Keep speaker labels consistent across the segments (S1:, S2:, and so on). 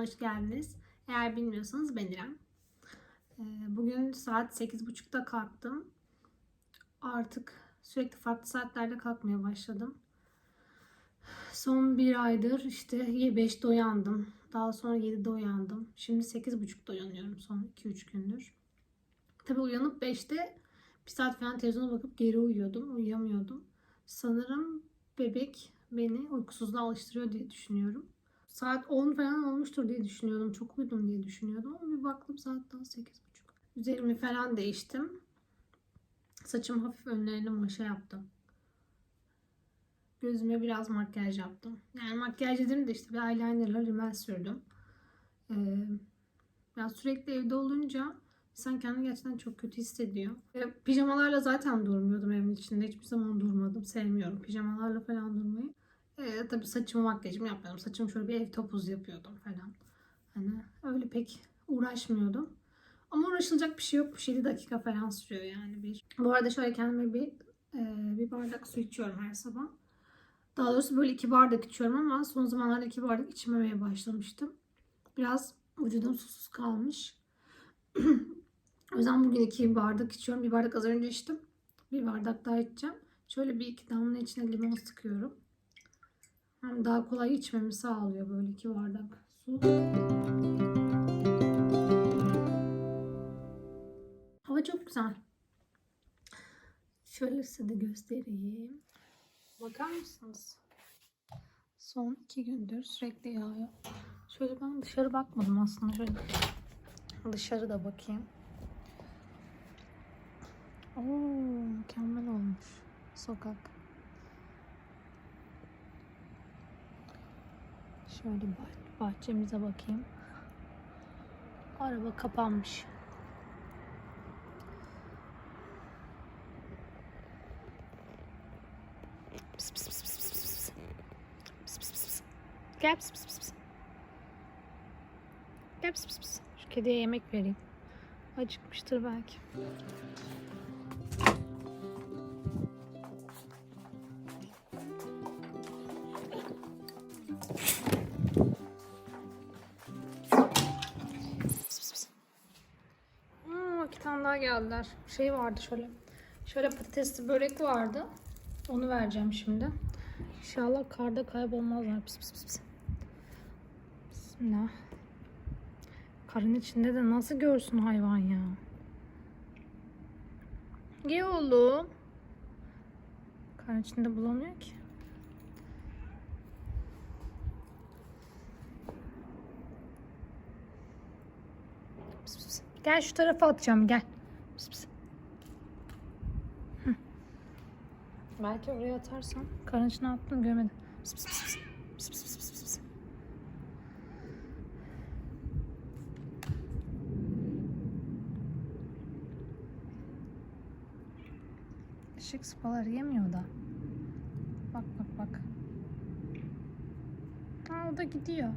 S1: Hoş geldiniz. Eğer bilmiyorsanız ben İrem. Ee, Bugün saat 8.30'da kalktım. Artık sürekli farklı saatlerde kalkmaya başladım. Son bir aydır işte 5'te uyandım. Daha sonra 7'de uyandım. Şimdi 8.30'da uyanıyorum son 2-3 gündür. Tabii uyanıp 5'te bir saat falan televizyona bakıp geri uyuyordum. Uyuyamıyordum. Sanırım bebek beni uykusuzluğa alıştırıyor diye düşünüyorum. Saat 10 falan olmuştur diye düşünüyordum. Çok uyudum diye düşünüyordum ama bir baktım saat daha 8.30. Üzerimi falan değiştim. Saçım hafif önlerine maşa yaptım. Gözüme biraz makyaj yaptım. Yani makyaj dedim de işte bir eyelinerla rimel sürdüm. Ee, ya sürekli evde olunca insan kendini gerçekten çok kötü hissediyor. E, pijamalarla zaten durmuyordum evin içinde. Hiçbir zaman durmadım. Sevmiyorum pijamalarla falan durmayı. E, tabii saçımı makyajımı yapmıyordum. Saçımı şöyle bir ev topuz yapıyordum falan. Hani öyle pek uğraşmıyordum. Ama uğraşılacak bir şey yokmuş. 7 dakika falan sürüyor yani bir. Bu arada şöyle kendime bir e, bir bardak su içiyorum her sabah. Daha doğrusu böyle iki bardak içiyorum ama son zamanlarda iki bardak içmemeye başlamıştım. Biraz vücudum susuz kalmış. o yüzden bugün iki bardak içiyorum. Bir bardak az önce içtim. Bir bardak daha içeceğim. Şöyle bir iki damla içine limon sıkıyorum. Hem daha kolay içmemi sağlıyor böyle iki bardak su. Hava çok güzel. Şöyle size de göstereyim. Bakar mısınız? Son iki gündür sürekli yağıyor. Şöyle ben dışarı bakmadım aslında. Şöyle dışarı da bakayım. Oo, mükemmel olmuş sokak. Şöyle bah- bahçemize bakayım. Araba kapanmış. Pıs pıs. Gel pıs pıs pıs pıs. Gel pıs pıs pıs. Şu kediye yemek vereyim. Acıkmıştır belki. Geldiler. Şey vardı şöyle. Şöyle patatesli börek vardı. Onu vereceğim şimdi. İnşallah karda kaybolmazlar. Pıs pıs pıs. Bismillah. Karın içinde de nasıl görsün hayvan ya. Ye oğlum. Karın içinde bulamıyor ki. Gel şu tarafa atacağım gel. Pıs pıs. Hı. Belki oraya atarsam karın içine attım görmedim. Pıs pıs pıs. Işık sıpaları yemiyor da. Bak bak bak. Aa, o da gidiyor.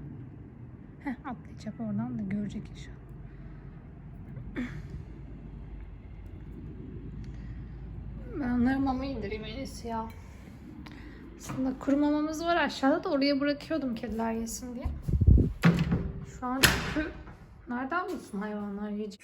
S1: Heh, atlayacak oradan da görecek inşallah. Ben onları mama indireyim en iyisi ya. Aslında kuru var aşağıda da oraya bırakıyordum kediler yesin diye. Şu an çünkü nereden bulsun hayvanlar yiyecek?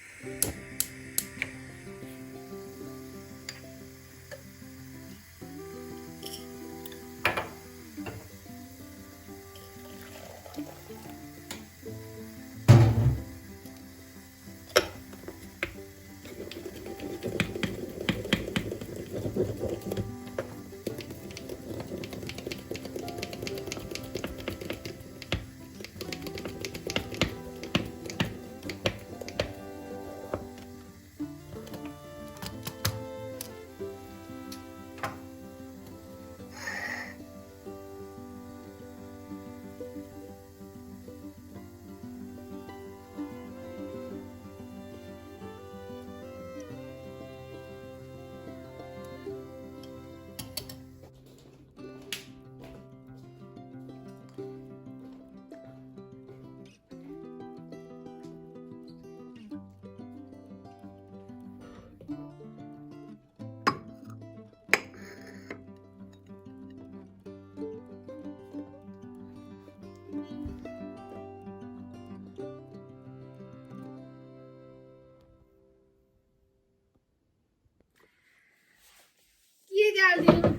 S1: Geldim.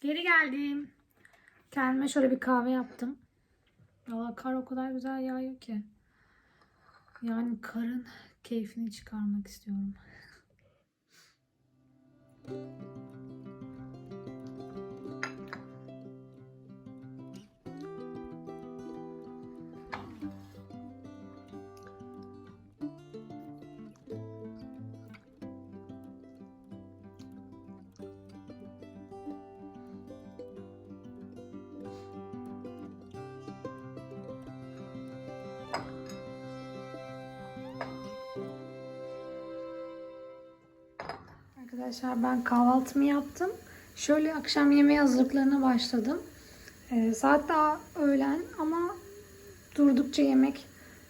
S1: Geri geldim. Kendime şöyle bir kahve yaptım. Valla kar o kadar güzel yağıyor ki. Yani karın keyfini çıkarmak istiyorum. Arkadaşlar ben kahvaltımı yaptım. Şöyle akşam yemeği hazırlıklarına başladım. Ee, saat daha öğlen ama durdukça yemek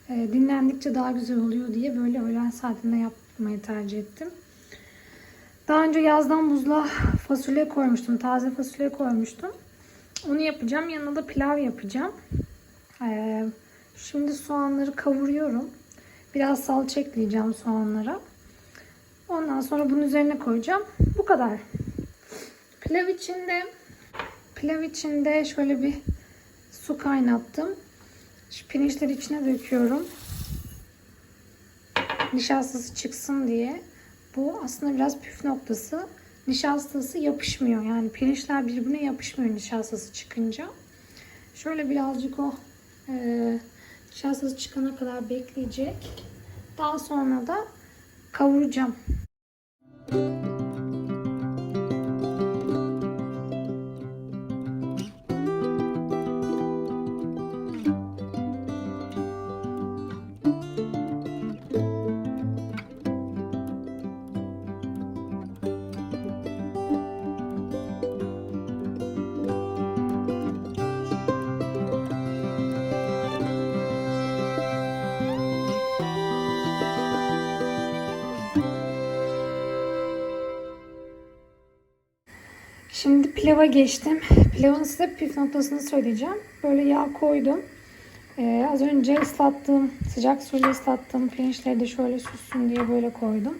S1: e, dinlendikçe daha güzel oluyor diye böyle öğlen saatinde yapmayı tercih ettim. Daha önce yazdan buzluğa fasulye koymuştum. Taze fasulye koymuştum. Onu yapacağım. Yanına da pilav yapacağım. Ee, şimdi soğanları kavuruyorum. Biraz salça ekleyeceğim soğanlara. Ondan sonra bunun üzerine koyacağım. Bu kadar. Pilav içinde pilav içinde şöyle bir su kaynattım. Şu pirinçleri içine döküyorum. Nişastası çıksın diye. Bu aslında biraz püf noktası. Nişastası yapışmıyor. Yani pirinçler birbirine yapışmıyor nişastası çıkınca. Şöyle birazcık o e, nişastası çıkana kadar bekleyecek. Daha sonra da kavuracağım. thank you Pilava geçtim. Pilavın size püf noktasını söyleyeceğim. Böyle yağ koydum. Ee, az önce ıslattığım, sıcak suyla ıslattığım pirinçleri de şöyle süssün diye böyle koydum.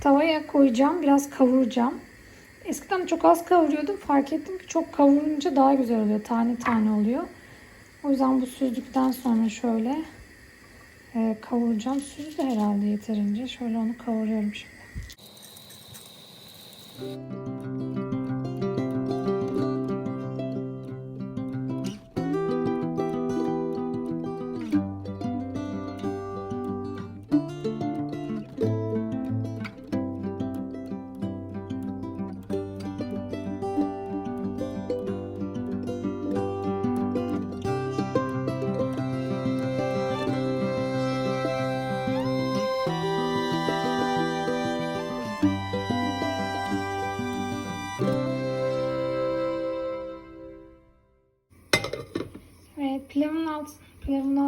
S1: Tavaya koyacağım. Biraz kavuracağım. Eskiden çok az kavuruyordum. Fark ettim ki çok kavurunca daha güzel oluyor. Tane tane oluyor. O yüzden bu süzdükten sonra şöyle e, kavuracağım. Süzdü herhalde yeterince. Şöyle onu kavuruyorum şimdi. Evet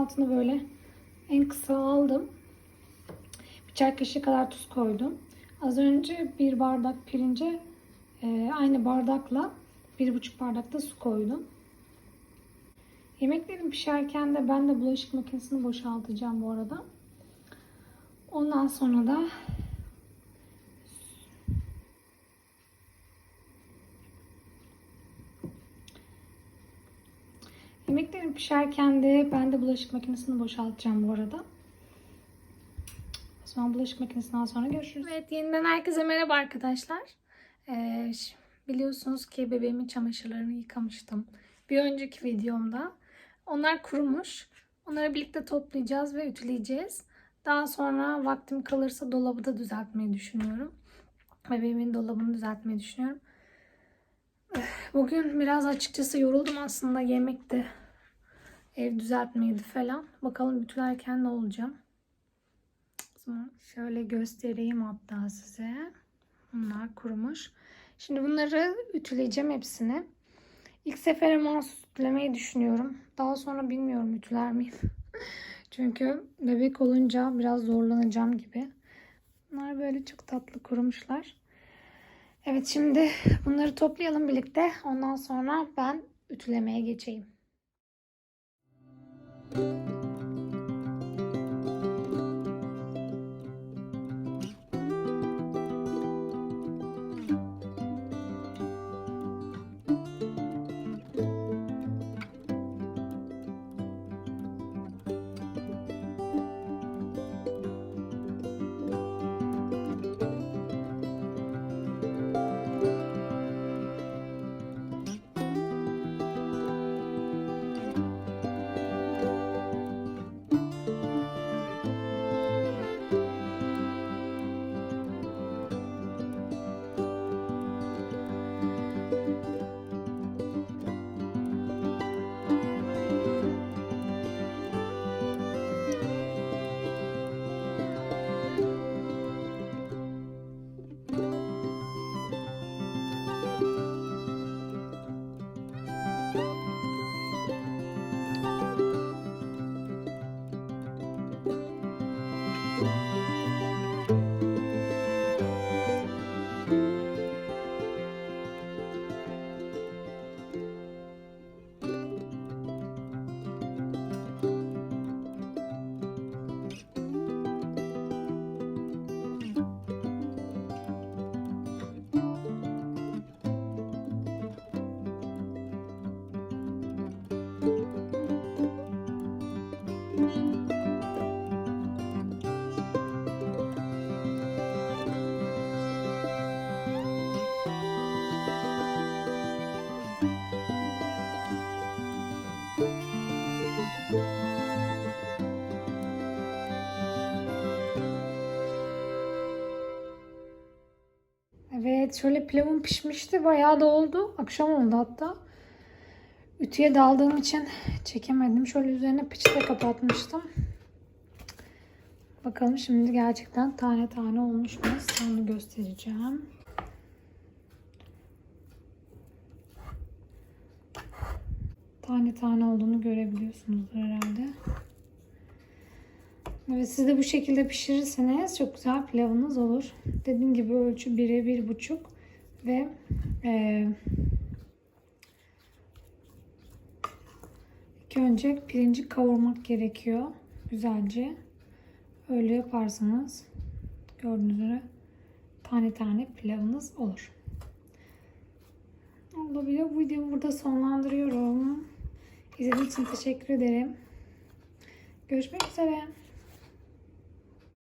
S1: altını böyle en kısa aldım. Bir çay kaşığı kadar tuz koydum. Az önce bir bardak pirince e, aynı bardakla bir buçuk bardak da su koydum. Yemeklerim pişerken de ben de bulaşık makinesini boşaltacağım bu arada. Ondan sonra da Yemeklerim pişerken de ben de bulaşık makinesini boşaltacağım bu arada. O zaman bulaşık makinesinden sonra görüşürüz. Evet yeniden herkese merhaba arkadaşlar. Ee, biliyorsunuz ki bebeğimin çamaşırlarını yıkamıştım. Bir önceki videomda. Onlar kurumuş. Onları birlikte toplayacağız ve ütüleyeceğiz. Daha sonra vaktim kalırsa dolabı da düzeltmeyi düşünüyorum. Bebeğimin dolabını düzeltmeyi düşünüyorum. Bugün biraz açıkçası yoruldum aslında yemekte. Ev düzeltmeydi falan. Bakalım ütülerken ne olacağım. Zaman şöyle göstereyim hatta size. Bunlar kurumuş. Şimdi bunları ütüleyeceğim hepsini. İlk sefere mahsus ütülemeyi düşünüyorum. Daha sonra bilmiyorum ütüler miyim. Çünkü bebek olunca biraz zorlanacağım gibi. Bunlar böyle çok tatlı kurumuşlar. Evet şimdi bunları toplayalım birlikte. Ondan sonra ben ütülemeye geçeyim. Thank you. Şöyle pilavım pişmişti. Bayağı da oldu. Akşam oldu hatta. Ütüye daldığım için çekemedim. Şöyle üzerine peçete kapatmıştım. Bakalım şimdi gerçekten tane tane olmuş mu? Onu göstereceğim. Tane tane olduğunu görebiliyorsunuzdur herhalde. Evet siz de bu şekilde pişirirseniz çok güzel pilavınız olur. Dediğim gibi ölçü 1'e 1,5 ve e, ilk önce pirinci kavurmak gerekiyor güzelce. Öyle yaparsanız gördüğünüz üzere tane tane pilavınız olur. Olabilir. Bu videomu burada sonlandırıyorum. İzlediğiniz için teşekkür ederim. Görüşmek üzere.